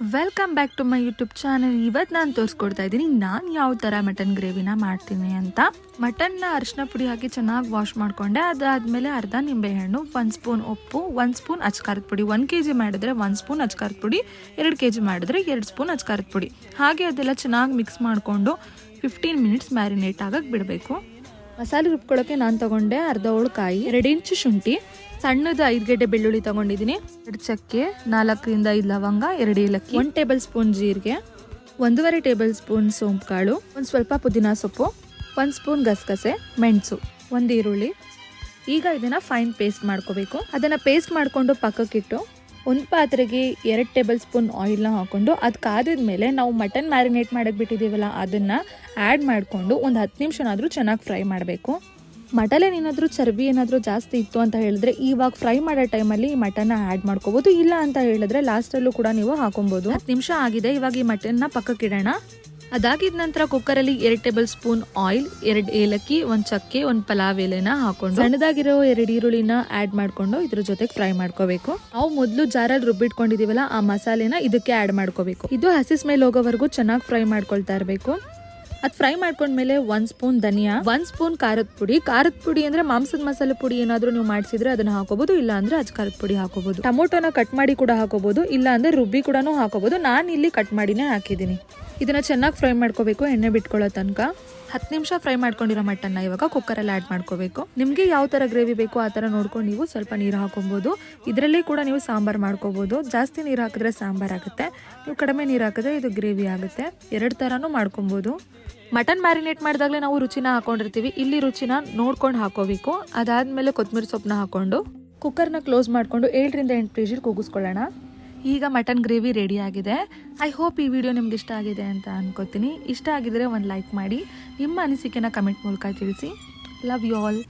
Welcome back to my YouTube channel ಇವತ್ತು ನಾನು ತೋರಿಸ್ಕೊಡ್ತಾ ಇದ್ದೀನಿ, ನಾನು ಯಾವ ಥರ ಮಟನ್ ಗ್ರೇವಿನ ಮಾಡ್ತೀನಿ ಅಂತ. ಮಟನ್ನ ಅರಿಶಿನ ಪುಡಿ ಹಾಕಿ ಚೆನ್ನಾಗಿ ವಾಶ್ ಮಾಡಿಕೊಂಡೆ, ಅದಾದಮೇಲೆ ಅರ್ಧ ನಿಂಬೆಹಣ್ಣು, ಒಂದು ಸ್ಪೂನ್ ಉಪ್ಪು, ಒಂದು ಸ್ಪೂನ್ ಅಚ್ಕಾರದ ಪುಡಿ. ಒಂದು ಕೆ ಜಿ ಮಾಡಿದ್ರೆ ಒಂದು ಸ್ಪೂನ್ ಅಚ್ಕಾರದ ಪುಡಿ, ಎರಡು ಕೆ ಜಿ ಮಾಡಿದ್ರೆ ಎರಡು ಸ್ಪೂನ್ ಅಚ್ಕಾರದ ಪುಡಿ. ಹಾಗೆ ಅದೆಲ್ಲ ಚೆನ್ನಾಗಿ ಮಿಕ್ಸ್ ಮಾಡಿಕೊಂಡು ಫಿಫ್ಟೀನ್ ಮಿನಿಟ್ಸ್ ಮ್ಯಾರಿನೇಟ್ ಆಗಕ್ಕೆ ಬಿಡಬೇಕು. ಮಸಾಲೆ ರುಬ್ಕೊಳ್ಳೋಕ್ಕೆ ನಾನು ತಗೊಂಡೆ ಅರ್ಧ ಕಾಯಿ ಎರಡು ಇಂಚು ಶುಂಠಿ ಸಣ್ಣದು ಐದು ಗೆಡ್ಡೆ ಬೆಳ್ಳುಳ್ಳಿ ತಗೊಂಡಿದ್ದೀನಿ. ಎರಡು ಚಕ್ಕೆ, ನಾಲ್ಕರಿಂದ ಐದು ಲವಂಗ, ಎರಡು ಏಲಕ್ಕಿ. ಒಂದು ಟೇಬಲ್ ಸ್ಪೂನ್ ಜೀರಿಗೆ, ಒಂದೂವರೆ ಟೇಬಲ್ ಸ್ಪೂನ್ ಸೋಂಪು ಕಾಳು ಒಂದು ಸ್ವಲ್ಪ ಪುದೀನ ಸೊಪ್ಪು, ಒಂದು ಸ್ಪೂನ್ ಗಸಗಸೆ, ಮೆಣಸು, ಒಂದು ಈರುಳ್ಳಿ. ಈಗ ಇದನ್ನು ಫೈನ್ ಪೇಸ್ಟ್ ಮಾಡ್ಕೋಬೇಕು. ಅದನ್ನು ಪೇಸ್ಟ್ ಮಾಡಿಕೊಂಡು ಪಕ್ಕಕ್ಕಿಟ್ಟು ಒಂದು ಪಾತ್ರೆಗೆ ಎರಡು ಟೇಬಲ್ ಸ್ಪೂನ್ ಆಯಿಲ್ನ ಹಾಕ್ಕೊಂಡು ಅದು ಕಾದಿದ ಮೇಲೆ ನಾವು ಮಟನ್ ಮ್ಯಾರಿನೇಟ್ ಮಾಡಕ್ಕೆ ಬಿಟ್ಟಿದ್ದೀವಲ್ಲ, ಅದನ್ನು ಆ್ಯಡ್ ಮಾಡಿಕೊಂಡು ಒಂದು ಹತ್ತು ನಿಮಿಷನಾದರೂ ಚೆನ್ನಾಗಿ ಫ್ರೈ ಮಾಡಬೇಕು. ಮಟನ್ ಏನಾದರೂ, ಚರ್ಬಿ ಏನಾದರೂ ಜಾಸ್ತಿ ಇತ್ತು ಅಂತ ಹೇಳಿದ್ರೆ ಇವಾಗ ಫ್ರೈ ಮಾಡೋ ಟೈಮಲ್ಲಿ ಈ ಮಟನ್ನ ಆ್ಯಡ್ ಮಾಡ್ಕೋಬೋದು. ಇಲ್ಲ ಅಂತ ಹೇಳಿದ್ರೆ ಲಾಸ್ಟಲ್ಲೂ ಕೂಡ ನೀವು ಹಾಕೊಬೋದು. ಹತ್ತು ನಿಮಿಷ ಆಗಿದೆ, ಇವಾಗ ಈ ಮಟನ್ನ ಪಕ್ಕಕ್ಕಿಡೋಣ ಅದಾಗಿದ ನಂತರ ಕುಕ್ಕರಲ್ಲಿ ಎರಡು ಟೇಬಲ್ ಸ್ಪೂನ್ ಆಯಿಲ್, ಎರಡು ಏಲಕ್ಕಿ, ಒಂದು ಚಕ್ಕೆ, ಒಂದು ಪಲಾವ್ ಎಲೆನ ಹಾಕೊಂಡು ಸಣ್ಣದಾಗಿರೋ ಎರಡು ಈರುಳ್ಳಿನ ಆ್ಯಡ್ ಮಾಡಿಕೊಂಡು ಇದ್ರ ಜೊತೆಗೆ ಫ್ರೈ ಮಾಡ್ಕೋಬೇಕು. ನಾವು ಮೊದಲು ಜಾರಲ್ಲಿ ರುಬ್ಬಿಟ್ಕೊಂಡಿದೀವಲ್ಲ, ಆ ಮಸಾಲೆನ ಇದಕ್ಕೆ ಆ್ಯಡ್ ಮಾಡ್ಕೋಬೇಕು. ಇದು ಹಸಿ ಸ್ಮೆಲ್ ಹೋಗೋವರೆಗೂ ಚೆನ್ನಾಗಿ ಫ್ರೈ ಮಾಡ್ಕೊಳ್ತಾ ಇರಬೇಕು. ಅದು ಫ್ರೈ ಮಾಡ್ಕೊಂಡ್ಮೇಲೆ ಒಂದ್ ಸ್ಪೂನ್ ಧನಿಯಾ, ಒಂದ್ ಸ್ಪೂನ್ ಖಾರದ ಪುಡಿ. ಖಾರದ ಪುಡಿ ಅಂದ್ರೆ ಮಾಂಸದ ಮಸಾಲೆ ಪುಡಿ ಏನಾದ್ರೂ ನೀವು ಮಾಡಿಸಿದ್ರೆ ಅದನ್ನ ಹಾಕೋಬಹುದು ಇಲ್ಲ ಅಂದ್ರೆ ಅಜ್ ಖಾರದ ಪುಡಿ ಹಾಕೋಬಹುದು ಟೊಮೊಟೊನ ಕಟ್ ಮಾಡಿ ಕೂಡ ಹಾಕೋಬಹುದು ಇಲ್ಲ ಅಂದ್ರೆ ರುಬ್ಬಿ ಕೂಡ ಹಾಕೋಬಹುದು ನಾನು ಇಲ್ಲಿ ಕಟ್ ಮಾಡಿನೇ ಹಾಕಿದ್ದೀನಿ. ಇದನ್ನ ಚೆನ್ನಾಗಿ ಫ್ರೈ ಮಾಡ್ಕೋಬೇಕು, ಎಣ್ಣೆ ಬಿಟ್ಕೊಳ್ಳೋ ತನಕ. ಹತ್ತು ನಿಮಿಷ ಫ್ರೈ ಮಾಡ್ಕೊಂಡಿರೋ ಮಟನ್ನ ಇವಾಗ ಕುಕ್ಕರಲ್ಲಿ ಆ್ಯಡ್ ಮಾಡ್ಕೋಬೇಕು. ನಿಮಗೆ ಯಾವ ಥರ ಗ್ರೇವಿ ಬೇಕು ಆ ಥರ ನೋಡ್ಕೊಂಡು ನೀವು ಸ್ವಲ್ಪ ನೀರು ಹಾಕೊಬೋದು. ಇದರಲ್ಲಿ ಕೂಡ ನೀವು ಸಾಂಬಾರು ಮಾಡ್ಕೋಬೋದು. ಜಾಸ್ತಿ ನೀರು ಹಾಕಿದ್ರೆ ಸಾಂಬಾರು ಆಗುತ್ತೆ. ನೀವು ಕಡಿಮೆ ನೀರು ಹಾಕಿದ್ರೆ ಇದು ಗ್ರೇವಿ ಆಗುತ್ತೆ. ಎರಡು ಥರನೂ ಮಾಡ್ಕೊಬೋದು. ಮಟನ್ ಮ್ಯಾರಿನೇಟ್ ಮಾಡಿದಾಗಲೇ ನಾವು ರುಚಿನ ಹಾಕೊಂಡಿರ್ತೀವಿ. ಇಲ್ಲಿ ರುಚಿನ ನೋಡ್ಕೊಂಡು ಹಾಕೋಬೇಕು. ಅದಾದಮೇಲೆ ಕೊತ್ತಂಬರಿ ಸೊಪ್ಪನ್ನ ಹಾಕ್ಕೊಂಡು ಕುಕ್ಕರ್ನ ಕ್ಲೋಸ್ ಮಾಡಿಕೊಂಡು ಏಳರಿಂದ ಎಂಟು ಪೇಜಿಲ್ ಕೂಗಿಸ್ಕೊಳ್ಳೋಣ. ಈಗ ಮಟನ್ ಗ್ರೇವಿ ರೆಡಿ ಆಗಿದೆ. ಐ ಹೋಪ್ ಈ ವಿಡಿಯೋ ನಿಮ್ಗೆ ಇಷ್ಟ ಆಗಿದೆ ಅಂತ ಅನ್ಕೋತೀನಿ. ಇಷ್ಟ ಆಗಿದ್ರೆ ಒಂದು ಲೈಕ್ ಮಾಡಿ. ನಿಮ್ಮ ಅನಿಸಿಕೆನ ಕಮೆಂಟ್ ಮೂಲಕ ತಿಳಿಸಿ. Love you all